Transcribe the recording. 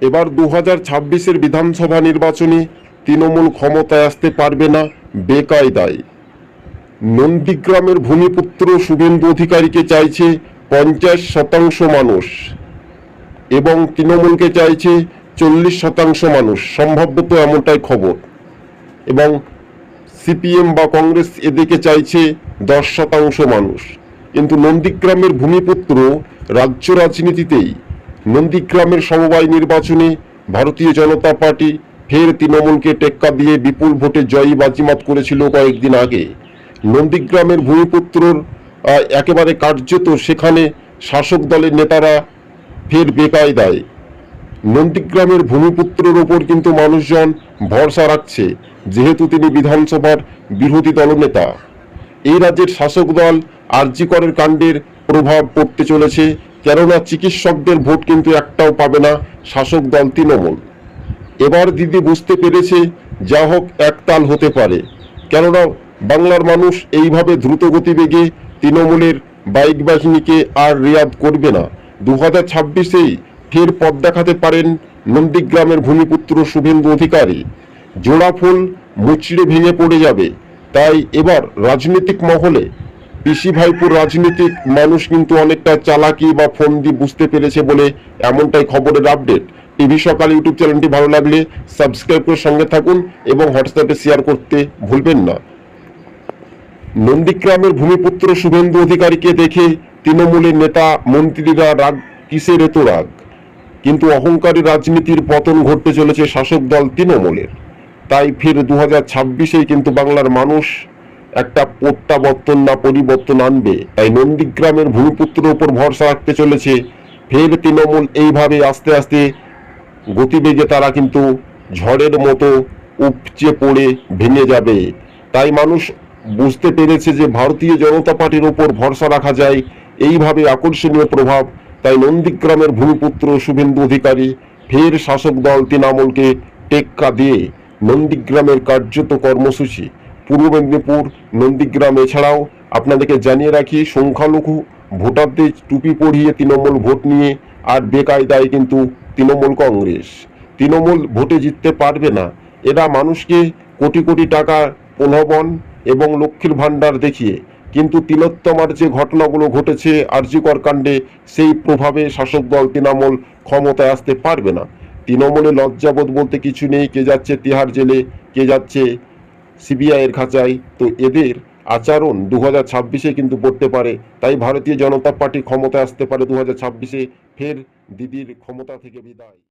এবার দু হাজার ছাব্বিশের বিধানসভা নির্বাচনে তৃণমূল ক্ষমতায় আসতে পারবে না বেকায়দায়। নন্দীগ্রামের ভূমিপুত্র শুভেন্দু অধিকারীকে চাইছে পঞ্চাশ শতাংশ মানুষ এবং তৃণমূলকে চাইছে চল্লিশ শতাংশ মানুষ সম্ভাব্যত এমনটাই খবর। এবং সিপিএম বা কংগ্রেস এদিকে চাইছে দশ শতাংশ মানুষ। কিন্তু নন্দীগ্রামের ভূমিপুত্র রাজ্য রাজনীতিতেই নন্দীগ্রামের সমবায় নির্বাচনে ভারতীয় জনতা পার্টি ফের তৃণমূলকে টেক্কা দিয়ে বিপুল ভোটে জয়ী বাজিমাত করেছিল কয়েকদিন আগে। নন্দীগ্রামের ভূমিপুত্রর একেবারে কার্যত সেখানে শাসক দলের নেতারা ফের বেকায়দায়। নন্দীগ্রামের ভূমিপুত্রের ওপর কিন্তু মানুষজন ভরসা রাখছে, যেহেতু তিনি বিধানসভার বিরোধী দলনেতা। এই রাজ্যের শাসক দল আরজিকরের কাণ্ডের প্রভাব পড়তে চলেছে কেননা চিকিৎসকদের ভোট কিন্তু একটাও পাবে না, শাসক দল তৃণমূল। এবার দিদি বুঝতে পেরেছে, যা হোক একতাল হতে পারে। কেননা বাংলার মানুষ এইভাবে দ্রুত গতিবেগে তৃণমূলের বাইক বাহিনীকে আর রেয়াদ করবে না। দু হাজার ছাব্বিশেই ফের পথ দেখাতে পারেন নন্দীগ্রামের ভূমিপুত্র শুভেন্দু অধিকারী। জোড়া ফুল মুচড়ে ভেঙে পড়ে যাবে। তাই এবার রাজনৈতিক মহলে পিসি ভাইপুর রাজনৈতিক মানুষ কিন্তু অনেকটা চালাকি বা ফন্দি বুঝতে পেরেছে বলে এমনটাই খবরের আপডেট। টিভি সকাল ইউটিউব চ্যানেলটি ভালো লাগলে সাবস্ক্রাইব করে সঙ্গে থাকুন এবং হোয়াটসঅ্যাপে শেয়ার করতে ভুলবেন না। নন্দীগ্রামের ভূমিপুত্র শুভেন্দু অধিকারীকে দেখে তৃণমূলের নেতা মন্ত্রীরা রাগ, কিসের এত রাগ? কিন্তু অহংকারী রাজনীতির পতন ঘটতে চলেছে শাসক দল তৃণমূলের। তাই ফের দু হাজার কিন্তু বাংলার মানুষ একটা প্রত্যাবর্তন না পরিবর্তন আনবে। তাই নন্দীগ্রামের ভূমিপুত্রের উপর ভরসা রাখতে চলেছে। ফের তৃণমূল এইভাবে আস্তে আস্তে গতিবেগে তারা কিন্তু ঝড়ের মতো উপচে পড়ে ভেঙে যাবে। তাই মানুষ বুঝতে পেরেছে যে ভারতীয় জনতা পার্টির ওপর ভরসা রাখা যায়, এইভাবে আকর্ষণীয় প্রভাব। তাই নন্দীগ্রামের ভূমিপুত্র শুভেন্দু অধিকারী ফের শাসক দল তৃণমূলকে টেক্কা দিয়ে নন্দীগ্রামের কার্যত কর্মসূচি পূর্ব মেদিনীপুর, নন্দীগ্রাম এছাড়াও আপনাদেরকে জানিয়ে রাখি, সংখ্যালঘু ভোটারদের টুপি পরিয়ে তৃণমূল ভোট নিয়ে আর বেকায়দায় কিন্তু তৃণমূল কংগ্রেস। তৃণমূল ভোটে জিততে পারবে না। এরা মানুষকে কোটি কোটি টাকা প্রলোভন এবং লক্ষ্মীর ভাণ্ডার দেখিয়ে, কিন্তু তিলোত্তমার যে ঘটনাগুলো ঘটেছে আরজিকর কাণ্ডে, সেই প্রভাবে শাসক দল তৃণমূল ক্ষমতায় আসতে পারবে না। তৃণমূলে লজ্জাবোধ বলতে কিছু নেই, কে যাচ্ছে তিহার জেলে, কে যাচ্ছে সিবিআইয়ের খাঁচায়। তো এদের আচরণ দু হাজার ছাব্বিশে কিন্তু পড়তে পারে। তাই ভারতীয় জনতা পার্টি ক্ষমতায় আসতে পারে দু হাজার ছাব্বিশে। ফের দিদির ক্ষমতা থেকে বিদায়।